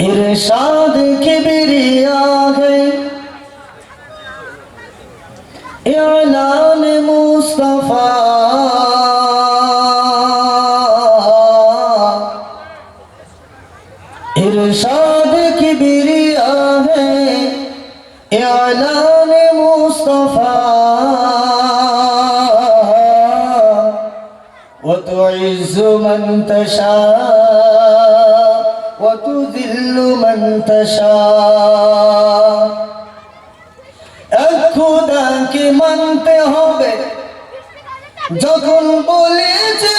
इरशाद किबरिया है ऐलान मुस्तफा इरशाद किबरिया है ऐलान मुस्तफा وتعز من تشاء وتذل من تشاء এক খোদাকে মানতে হবে যখন বলেছে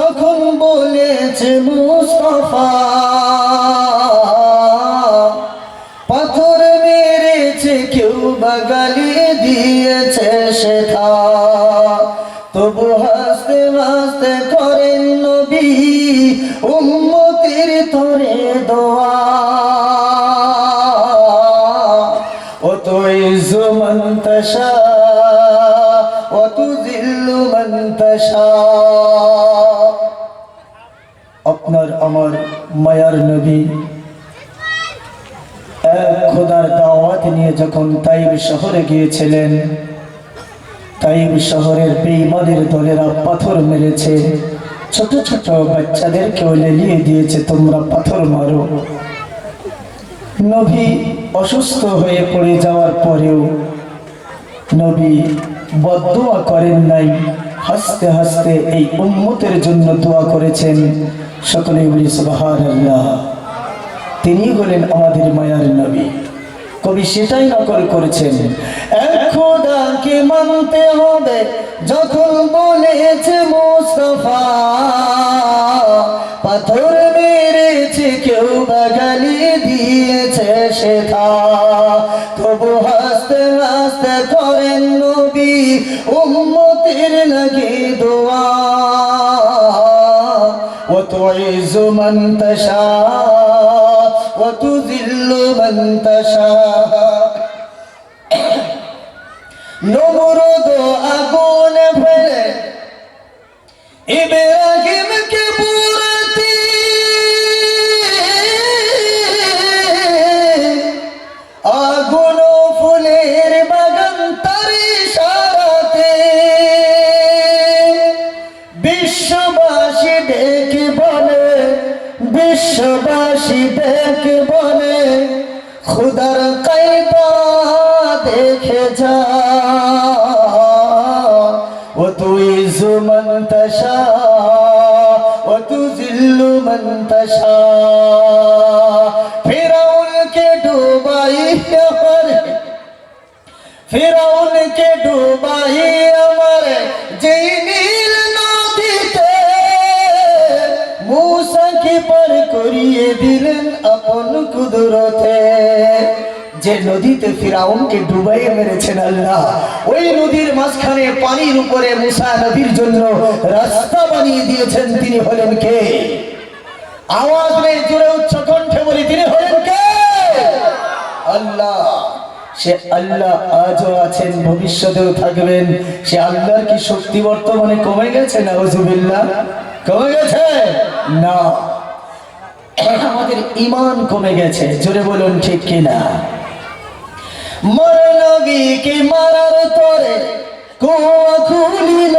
যখন বলেছে মুস্তফা পাথর মেরেছে কেউ বাগালি দিয়েছে সেথা তবু মায়ার নবী। এক খোদার দাওয়াত নিয়ে যখন তাইব শহরে গিয়েছিলেন, তাইব শহরের বেইমানের দলেরা পাথর মেরেছে। ছোট ছোট বাচ্চাদেরকেও লেলিয়ে দিয়েছে, তোমরা পাথর মারো। নবী অসুস্থ হয়ে পড়ে যাওয়ার পরেও নবী বদুয়া করেন নাই। হাসতে হাসতে এই উম্মতের জন্য দোয়া করেছেন সকলে তিনি হলেন আমাদের মায়ার নবী। কবি সেটাই নকল করেছেন। খোদাকে মানতে হবে, যখন বলেছে মুস্তফা, পাথর মেরেছে, কেউ বাগালি দিয়েছে সেথা তবু হাসতে হাসতে করেন নবী উম্মতের লাগে দোয়া وتعز من تشاء وتذل من تشاء বিশ্ববাসী দেখবনে খুদার কাইবা দেখে যা। ও তুই জুমন তশা ও তু জিল্লু মন যে নদীতে ফিরাউনকে ডুবাইয়ে মেরেছেন আল্লাহ। ওই নদীর মাঝখানে পানির উপরে মুসা নদীর জন্য রাস্তা বানিয়ে দিয়েছেন তিনি হলেন কে? আওয়াজ নেই, জোরে উচ্চ কণ্ঠে বলি, তিনি হলেন কে? আল্লাহ। সে আল্লাহ আজও আছেন, ভবিষ্যতেও থাকবেন। সে আল্লাহর কি শক্তি বর্তমানে কমে গেছে না ওজুবিল্লাহ কমে গেছে? না। আমাদের ইমান কমে গেছে, জোরে বলুন ঠিক কিনা? মর নবীকে মারার তরে কুয়া খুলিল?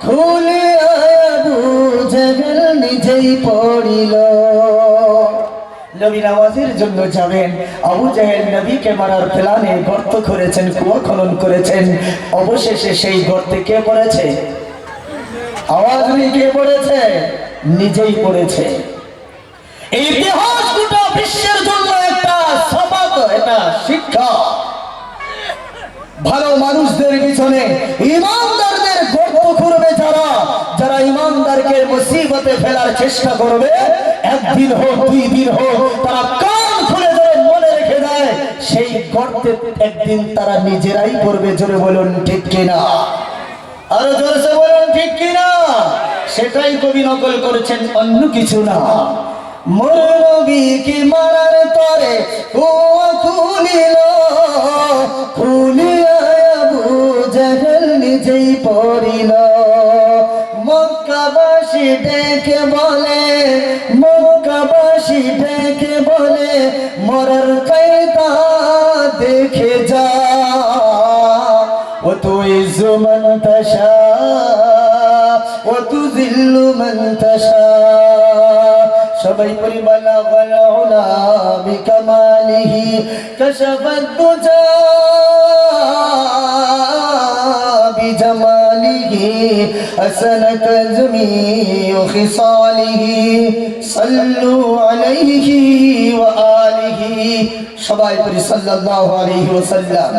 খুলে আবু জেহেল নিজেই পড়িল। নবী নামাজের জন্য যাবেন। আবু জাহেল নবীকে মারার প্ল্যানে গর্ত করেছেন, কুয়া খনন করেছেন। অবশেষে সেই গর্তে কে পড়েছে? আওয়াজ নেই কে পড়েছে? নিজেই পড়েছে। ইতিহাস গোটা বিশ্বের জন্য একটা শিক্ষা। ভালো মানুষদের পিছনে ইমানদারদের গর্ব করবে যারা যারা ইমানদারকে মুসিবতে ফেলার চেষ্টা করবে। একদিন হোক, দুই দিন হোক, তারা কান খুলে ধরে মনে রেখে দেয়, সেই গর্তে একদিন তারা নিজেরাই পড়বে, জোরে বলুন ঠিক কিনা? আরও জোরসে বলুন ঠিক কিনা? সেটাই কবি নকল করেছেন, অন্য কিছু না। মোর কি মারার তরে ও খুলিল। খুলিয়া বুঝেল নিজেই পড়িল। মক্কাবাসী ডেকে বলে, মক্কাবাসী ডেকে বলে, মরার কায়দা দেখে যা। ও তুই জুমন তশা ও তু জিল্লু মন তশা সবাই পরিমাণ গলা বিকমালিহি কশফত দুজা بجماله حسنت جميع خصاله صلوا عليه وآله সবাই পরি সাল্লাল্লাহু আলাইহি ওয়াসাল্লাম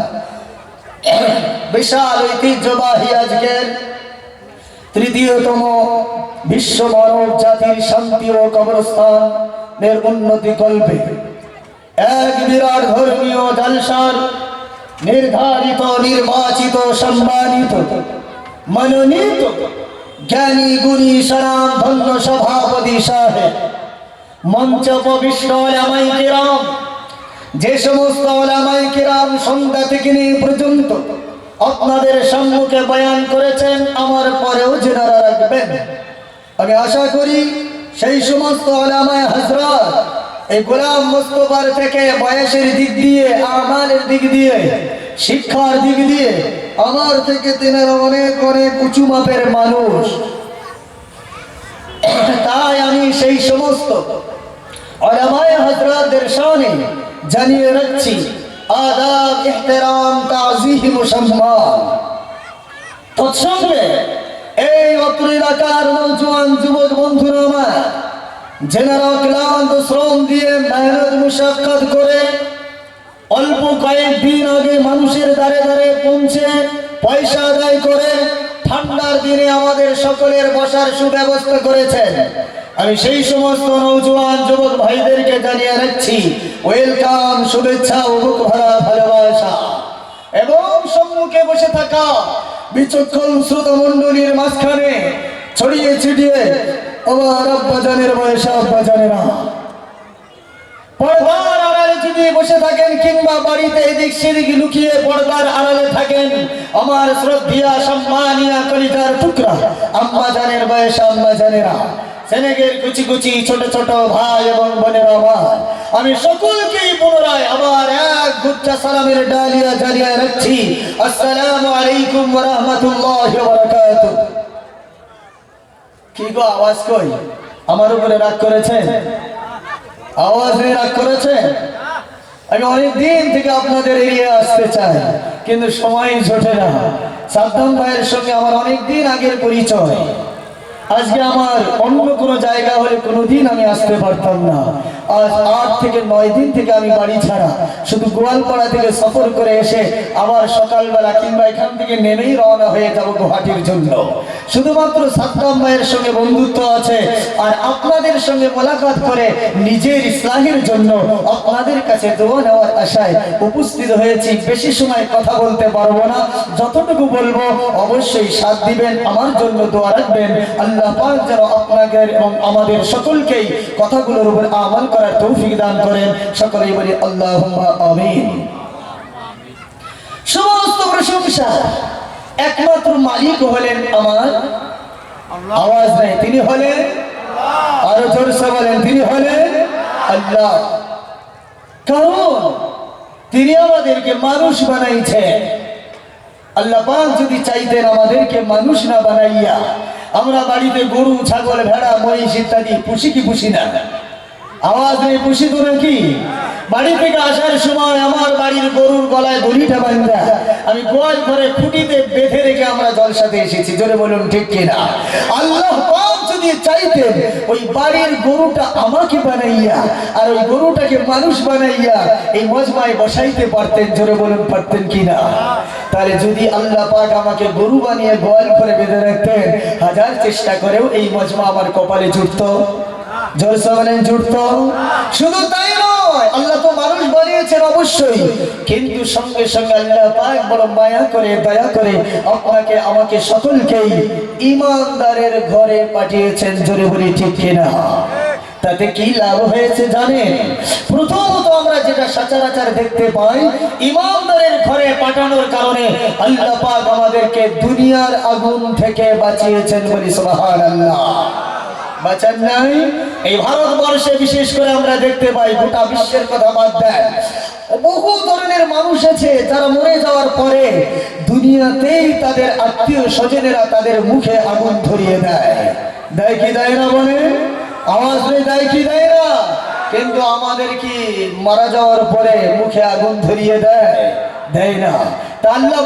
বিশাল ঐতিহ্যবাহী আজকের তৃতীয়তম বিশ্ব মানব জাতির শান্তি ও কবরস্থান এর উন্নতি কল্পে। এক বিরাট ধর্মীয় জলসার নির্ধারিত, নির্বাচিত, সম্মানিত, মনোনীত, জ্ঞানী, গুণী সরাম ধন্য সভাপতি সাহেব। মঞ্চ কিরাম। যে সমস্ত ওলামাই সন্ধ্যা থেকে নিয়ে পর্যন্ত আপনাদের সম্মুখে বয়ান করেছেন, আমার পরেও জেনারা রাখবেন। আমি আশা করি সেই সমস্ত ওলামায় হজরত এই গোলাম মোস্তফার থেকে বয়সের দিক দিয়ে আমাদের দিক দিয়ে, শিক্ষার দিক দিয়ে, আমার থেকে তেনারা অনেক অনেক উঁচু মাপের মানুষ। তাই আমি সেই সমস্ত ওলামায়ে হযরতদের শানে জানিয়ে রাখছি আদাব, ইহতিরাম তাজিম ও সম্মান তৎসঙ্গে এই অত্র এলাকার নৌজওয়ান যুবক বন্ধুরা আমার যেনারা ক্লান্ত শ্রম দিয়ে মেহনত মুশাক্কাত করে অল্প কয়েকদিন আগে মানুষের দ্বারে দ্বারে পৌঁছে পয়সা আদায় করে ঠান্ডার দিনে আমাদের সকলের বসার সুব্যবস্থা করেছেন। আমি সেই সমস্ত নৌজওয়ান যুবক ভাইদেরকে জানিয়ে রাখছি ওয়েলকাম শুভেচ্ছা ও বুক ভরা ভালোবাসা। এবং সম্মুখে বসে থাকা বিচক্ষণ শ্রোত মন্ডলীর মাঝখানে ছড়িয়ে ছিটিয়ে আমার আব্বাজানের বয়সে আব্বাজানেরা। পর্দার আড়ালে যদি বসে থাকেন কিংবা বাড়িতে এদিক সেদিক লুকিয়ে পর্দার আড়ালে থাকেন, আমার শ্রদ্ধিয়া, সম্মানিয়া কলিতার টুকরা আম্মা জানের বয়স আম্মা জানেরা সেনেগের কুচি কুচি ছোট ছোট ভাই এবং বোনেরা আমার। আমি সকলকেই পুনরায় আবার এক গুচ্ছা সালামের ডালিয়া জালিয়া রাখছি। আসসালামু আলাইকুম রাহমাতুল্লাহি কি গো আওয়াজ কই? আমার উপরে রাগ করেছেন আওয়াজ নিয়ে রাগ করেছেন আমি অনেক দিন থেকে আপনাদের এরিয়া আসতে চাই, কিন্তু সময় জোটে না। সাদ্দাম ভাইয়ের সঙ্গে আমার অনেক দিন আগের পরিচয়। আজকে আমার অন্য কোনো জায়গা হলে কোনোদিন আমি আসতে পারতাম না। আজ আট থেকে নয় দিন থেকে আমি বাড়ি ছাড়া। শুধু গোয়ালপাড়া থেকে সফর করে এসে আবার সকালবেলা কিংবা এখান থেকে নেমেই রওনা হয়ে যাব গুয়াহাটির জন্য। শুধুমাত্র সাদ্দাম ভাইয়ের সঙ্গে বন্ধুত্ব আছে আর আপনাদের সঙ্গে মোলাকাত করে নিজের ইসলাহের জন্য আপনাদের কাছে দোয়া নেওয়ার আশায় উপস্থিত হয়েছি। বেশি সময় কথা বলতে পারব না। যতটুকু বলব অবশ্যই সাথ দিবেন, আমার জন্য দোয়া রাখবেন। আল্লাহ পাক যেন আপনাকে এবং আমাদের সকলকেই কথাগুলোর উপর আমল করার তৌফিক দান করেন। সকলেই বলি আল্লাহ আমিন। সমস্ত প্রশংসা একমাত্র মালিক হলেন আমার। আওয়াজ নেই, তিনি হলেন? আরও বলেন, তিনি হলেন আল্লাহ। কারণ তিনি আমাদেরকে মানুষ বানাইছেন। আল্লাহ পাক যদি চাইতেন আমাদেরকে মানুষ না বানাইয়া আমরা বাড়িতে গরু, ছাগল, ভেড়া, মহিষ ইত্যাদি পুষি কি পুষি না? আওয়াজ নেই পুষি তো নাকি? বাড়ি থেকে আসার সময় আমার বাড়ির গরুর গলায় দড়িটা বান্ধা। আমি গোয়াল ঘরে খুঁটিতে বেঁধে রেখে আমরা জলসাতে এসেছি। জোরে বলুন, ঠিক কিনা? আল্লাহ যদি চাইতেন ওই বাড়ির গরুটা আমাকে বানাইয়া আর ওই গরুটাকে মানুষ বানাইয়া এই মজমায় বসাইতে পারতেন, জোরে বলুন পারতেন কিনা? তাহলে যদি আল্লাহ পাক আমাকে গরু বানিয়ে গোয়াল করে বেঁধে রাখতেন, হাজার চেষ্টা করেও এই মজমা আমার কপালে জুটতো। জলসা বলেন, জুটতো। শুধু তাই নয়, আল্লাহ তো বানিয়ে অবশ্যই। কিন্তু সঙ্গে সঙ্গে আল্লাহ পাক বড় মায়া করে, দয়া করে আপনাকে, আমাকে সকলকেই ইমানদারের ঘরে পাঠিয়েছেন, জোরে বলি ঠিক কিনা? তাতে কি লাভ হয়েছে জানেন? প্রথমত আমরা যেটা সচরাচর দেখতে পাই, ইমানদারের ঘরে পাঠানোর কারণে আল্লাহ পাক আমাদেরকে দুনিয়ার আগুন থেকে বাঁচিয়েছেন বলি সুবহানাল্লাহ। বাঁচান নাই এই ভারতবর্ষে বিশেষ করে আমরা দেখতে পাই গোটা বিশ্বের কথা বাদ দেন। বহু ধরনের মানুষ আছে যারা মরে যাওয়ার পরে দুনিয়াতেই তাদের আত্মীয় স্বজনেরা তাদের মুখে আগুন ধরিয়ে দেয়। দেয় কি দেয় না বলে? আওয়াজ নেই, দেয় কি দেয় না? কিন্তু আমাদের কি মারা যাওয়ার পরে মুখে আগুন ধরিয়ে দেয়? দেয় না। আল্লাহ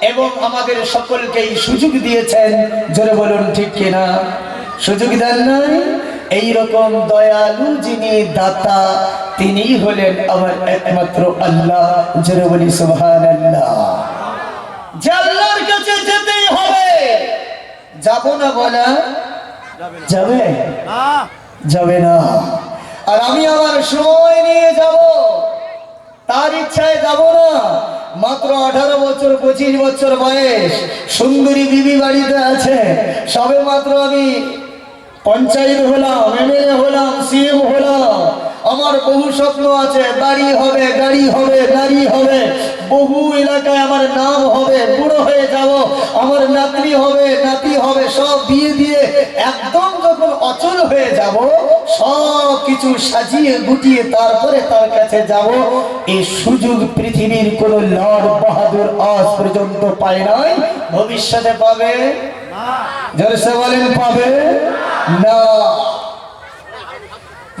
এবং আমাদের সকলকেই সুযোগ দিয়েছেন। জোরে বলুন, ঠিক কিনা? সুযোগ দেন নাই? এইরকম দয়ালু যিনি দাতা তিনি হলেন আমার একমাত্র আল্লাহ। জোরে বলি যে আল্লাহর কাছে যেতেই হবে। যাব না বলা? যাবে? যাবে না। আর আমি আমার সময় নিয়ে যাব। তার ইচ্ছায় যাব না। মাত্র আঠারো বছর পঁচিশ বছর বয়স। সুন্দরী বিবি বাড়িতে আছে। সবে মাত্র আমি পঞ্চায়েত হলাম এমএলএ হলাম সিএম হলাম। আমার বহু স্বপ্ন আছে বাড়ি হবে গাড়ি হবে নারী হবে। বহু এলাকায় আমার নাম হবে বুড়ো হয়ে যাব। আমার নাতনি হবে নাতি হবে সব বিয়ে দিয়ে একদম যখন অচল হয়ে যাব সব কিছু সাজিয়ে গুটিয়ে তারপরে তার কাছে যাব। এই সুযোগ পৃথিবীর কোন লড় বাহাদুর আজ পর্যন্ত পায় নাই। ভবিষ্যতে পাবে? জলসে বলেন পাবে? না।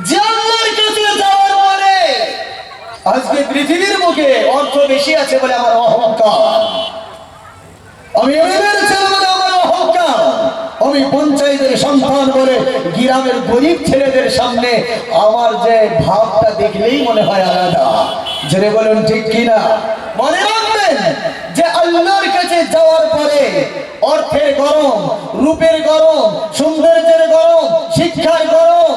কাছে যাওয়ার পরে আজকে পৃথিবীর অর্থ বেশি আছে বলে আমার অহংকার। আমি আমার অহংকার। আমি পঞ্চায়েতের সন্তান বলে গ্রামের গরিব ছেলেদের সামনে আমার যে ভাবটা দেখলেই মনে হয় আলাদা। জেনে বলুন ঠিক কিনা? মনে রাখবেন যে আল্লাহর কাছে যাওয়ার পরে অর্থের গরম, রূপের গরম, সৌন্দর্যের গরম, শিক্ষার গরম,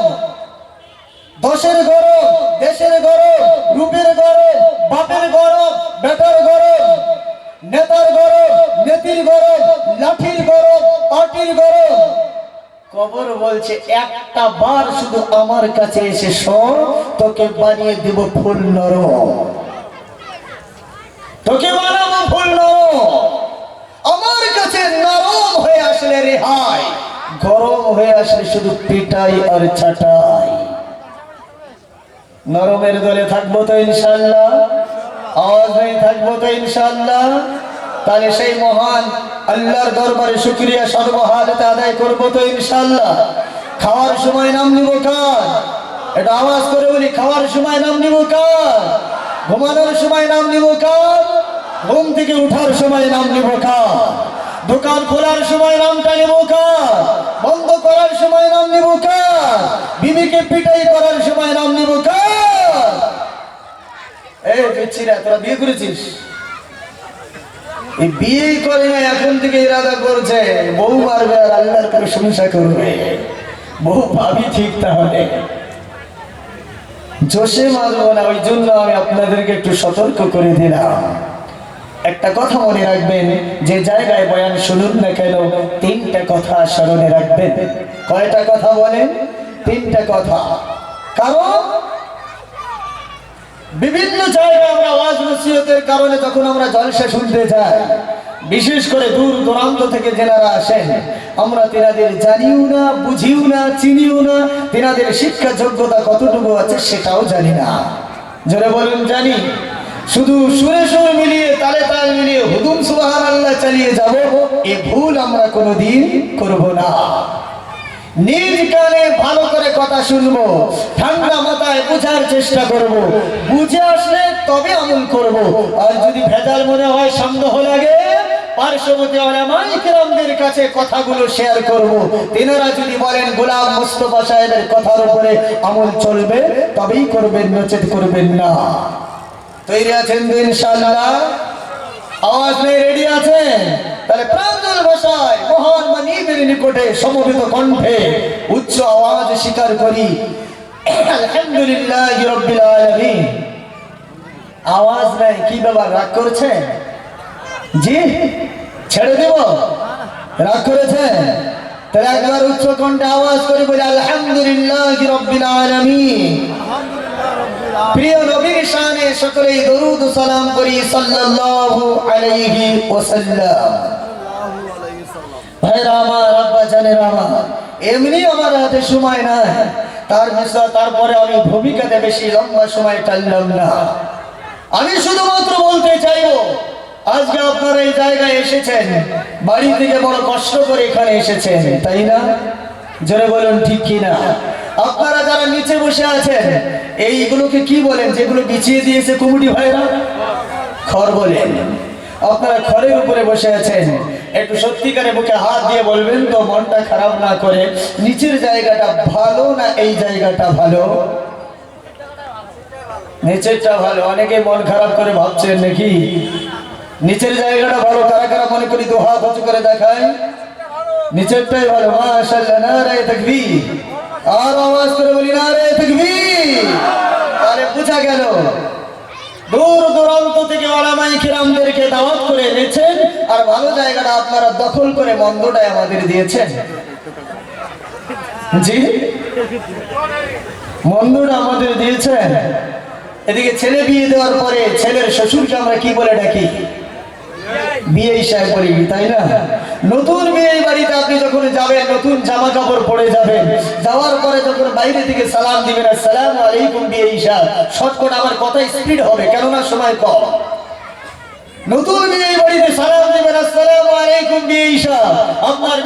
দশের গরম, দেশের গরম, রূপের গরম, বাপের গরম, বেটার গরম, নেতার গরম, নেতির গরম, লাঠির গরম পাটির গরম। কবর বলছে, একটা বার শুধু আমার কাছে এসে শোন, তোকে বানিয়ে দেব ফুল নরম। তোকে বানাবো ফুল নরম আমার কাছে নরম হয়ে আসলে রেহাই গরম হয়ে আসলে শুধু পিটাই আর ছাটাই। নরমের দলে থাকব তো ইনশাল্লাহ। আওয়াজ হয়ে থাকব তো ইনশাল্লাহ। তাহলে সেই মহান আল্লাহর দরবারে আদায় করব তো ইনশাল্লাহ। খাওয়ার সময় নাম নিব কার? এটা আওয়াজ করে বলি, খাওয়ার সময় নাম নিব কার? ঘুমানোর সময় নাম নিব কার? ঘুম থেকে উঠার সময় নাম নিব কার? দোকান খোলার সময় নামটা নেব কার? বন্ধ করার সময় নাম নেব কার? বিবিকে পিটাই করার সময় নাম নেব কার? এই তোরা বিয়ে করেছিস? এই বিয়ে করে না, এখন থেকে ইরাদা করছে। বউ মারবে আর আল্লাহর প্রশংসা করবে। বউ ভাবি ঠিক তাহলে। জোশে মারবো না, ওই জন্য আমি আপনাদেরকে একটু সতর্ক করে দিলাম। একটা কথা মনে রাখবেন, যে জায়গায় বয়ান শুনুন না কেন, তিনটা কথা স্মরণে রাখবেন। কয়টা কথা বলেন? তিনটা কথা। কারণ? বিভিন্ন জায়গায় আমরা আওয়াজ নসিহতের কারণে যখন আমরা জলসা শুনতে যাই, বিশেষ করে দূর দূরান্ত থেকে যেনারা আসেন, আমরা তেনাদের জানিও না, বুঝিও না, চিনিও না, তেনাদের শিক্ষা যোগ্যতা কতটুকু আছে সেটাও জানি না। জোরে বলুন, জানি। শুধু সুরে সুর মিলিয়ে, তালে তাল মিলিয়ে হুদুম সুবাহান আল্লাহ চালিয়ে যাব, এ ভুল আমরা কোনোদিন করব না। নিজ কানে ভালো করে কথা শুনব, ঠান্ডা মাথায় বোঝার চেষ্টা করব, বুঝে আসলে তবে আমল করব। আর যদি ভেজাল মনে হয় সন্দেহ লাগে কাছে কথাগুলো শেয়ার করব। তেনারা যদি বলেন, গোলাম মুস্তফা সাহেবের কথার উপরে আমল চলবে, তবেই করবেন, নচেত করবেন না। তৈরি আছেন তো ইনশাআল্লাহ? আওয়াজ নেই রেডি আছেন? তাহলে প্রাঞ্জল ভাষায় মহান মানিবের নিকটে সমবেত কণ্ঠে উচ্চ আওয়াজ স্বীকার করি। আলহামদুলিল্লাহ রব্বিল আলামিন। আওয়াজ নাই, কি ব্যাপার, রাগ করছেন? জি, ছেড়ে দেব? রাগ করেছেন? তাহলে একবার উচ্চ কণ্ঠে আওয়াজ করে বলি, আলহামদুলিল্লাহ রব্বিল আলামিন। প্রিয় নবীর শানে সকলেই দরুদ সালাম করি সাল্লাল্লাহু আলাইহি ওয়াসাল্লাম। ভাইরা আমার আব্বা জানের আমার এমনি আমার হাতে সময় নাই। তার বিষয় তারপরে আমি ভূমিকাতে বেশি লম্বা সময় টানলাম না। আমি শুধুমাত্র বলতে চাইব, আজকে আপনারা এই জায়গায় এসেছেন, বাড়ি থেকে বড় কষ্ট করে এখানে এসেছেন, তাই না? জোরে বলুন, ঠিক কি না আপনারা যারা নিচে বসে আছেন, এইগুলোকে কি বলেন? যেগুলো বিছিয়ে দিয়েছে কুমুটি ভাইরা? খড় বলেন। আপনারা খড়ের উপরে বসে আছেন, একটু সত্যিকারে বুকে হাত দিয়ে বলবেন তো, মনটা খারাপ না করে, নিচের জায়গাটা ভালো না এই জায়গাটা ভালো? নিচেরটা ভালো। অনেকে মন খারাপ করে ভাবছেন নাকি? নিচের জায়গাটা ভালো, কারা কারা মনে করি দু হাত করে দেখায়? নিচেরটাই ভালো, মাশাআল্লাহ, নারায়ে তাকবীর। আর আওয়াজ করে বলি নারায়ে তাকবীর। তাহলে বোঝা গেল, দূর দূরান্ত থেকে ওলামাই কিরামদেরকে দাওয়াত করে এনেছেন আর ভালো জায়গাটা আপনারা দখল করে মন্দটাই আমাদের দিয়েছেন। জি? মন্দটা আমাদের দিয়েছেন। এদিকে ছেলে বিয়ে দেওয়ার পরে ছেলের শ্বশুরকে আমরা কি বলে ডাকি? বিয়ে সাহেব বলি, তাই না? নতুন মেয়ের বাড়িতে আপনি যখন যাবেন, নতুন জামা কাপড় পরে যাবেন, যাওয়ার পরে যখন বাইরে থেকে সালাম দিবেন সালাম আলাইকুম বিয়ে ঈশা, শর্টকট আমার কথা স্পিড হবে, কেননা সময় কম। নতুন বিয়ে বাড়িতে সালাম দিবেন, আসসালামু আলাইকুম বিয়ে আপনার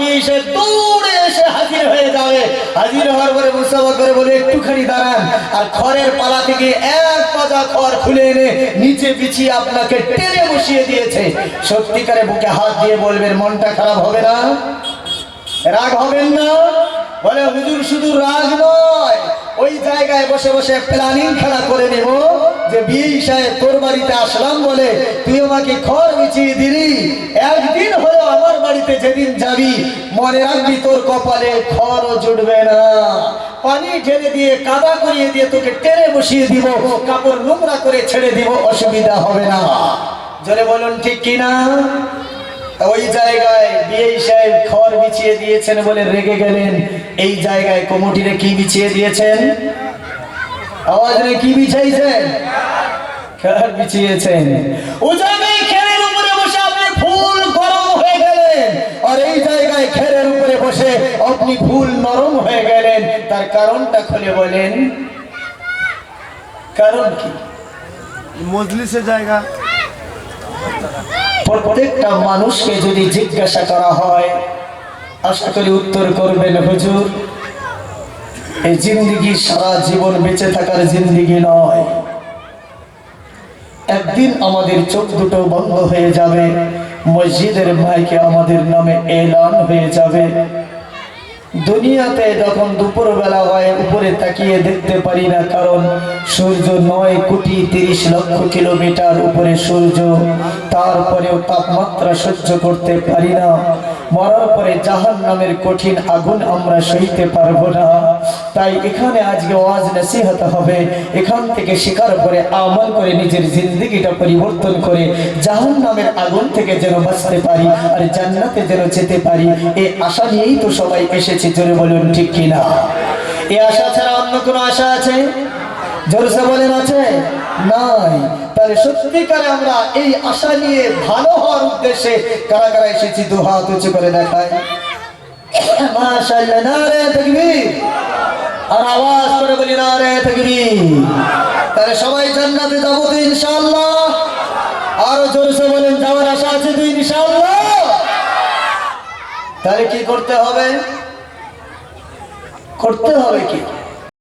দৌড়ে এসে হাজির হয়ে যাবে। হাজির হওয়ার পরে মুসাফা করে বলে, একটুখানি দাঁড়ান। আর খড়ের পালা থেকে এক পাতা খড় খুলে এনে নিচে বিছিয়ে আপনাকে টেনে বসিয়ে দিয়েছে। সত্যিকারে বুকে হাত দিয়ে বলবেন, মনটা খারাপ হবে না? রাগ হবেন না? বলে, হুজুর শুধু রাগ নয়, ওই জায়গায় বসে বসে প্ল্যানিং খেলা করে নেব। যে বিয়ে সাহেব তোর বাড়িতে আসলাম বলে, তুই আমাকে খড় বিছিয়ে দিলি, একদিন হলো আমার বাড়িতে যেদিন যাবি, মনে রাখবি তোর কপালে খড়ও জুটবে না। পানি ঢেলে দিয়ে, কাদা করিয়ে দিয়ে তোকে টেনে বসিয়ে দিব, কাপড় নোংরা করে ছেড়ে দিব, অসুবিধা হবে না। জোরে বলুন, ঠিক কিনা ওই জায়গায় বিয়ে সাহেব খড় বিছিয়ে দিয়েছেন বলে রেগে গেলেন, এই জায়গায় কমিটিরে কি বিছিয়ে দিয়েছেন? আওয়াজ রে কি বিছাইছেন? খেলার বিছিয়েছেন? ও জায়গায় খেরের উপরে বসে আপনি ফুল গরম হয়ে গেলেন। আর এই জায়গায় খেরের উপরে বসে আপনি ফুল নরম হয়ে গেলেন। তার কারণটা খুলে বলেন। কারণ কি? মজলিসের জায়গা। প্রত্যেকটা মানুষকে যদি জিজ্ঞাসা করা হয় আশা করি উত্তর করবেন হুজুর। এই জিন্দিগি সারা জীবন বেঁচে থাকার জিন্দিগি নয়। একদিন আমাদের চোখ দুটো বন্ধ হয়ে যাবে, মসজিদের মাইকে আমাদের নামে এলান হয়ে যাবে। দুনিয়াতে যখন দুপুর বেলা হয়, উপরে তাকিয়ে দেখতে পারি না, কারণ সূর্য নয় কোটি তিরিশ লক্ষ কিলোমিটার উপরে সূর্য। তারপরেও তাপমাত্রা সহ্য করতে পারি না। মরার পরে জাহান নামের কঠিন আগুন আমরা সইতে পারব না। তাই এখানে আজকে ওয়াজ নসিহত হবে। এখান থেকে শিকার করে, আমল করে নিজের জিন্দগিটা পরিবর্তন করে জাহান নামের আগুন থেকে যেন বাঁচতে পারি আর জান্নাতে যেন যেতে পারি। এই আশা নিয়েই তো সবাই এসেছে, জোরে বলুন ঠিক কিনা? এই আশা ছাড়া অন্য কোনো আশা আছে? জোরসে বলেন, আছে? নাই। তাহলে সত্যিকারে আমরা এই আশা নিয়ে ভালো হওয়ার উদ্দেশ্যে কারা কারা এসেছি, দু হাত উঁচু করে দেখায়। মাশাআল্লাহ, নারে তাকবীর। আর আওয়াজ করে বলি, নারে তাকবীর। তাহলে সবাই জান্নাতে যাব তো ইনশাআল্লাহ। আরও জোরসে বলেন, যাওয়ার আশা আছে তো ইনশাআল্লাহ। তাহলে কি করতে হবে? করতে হবে কি?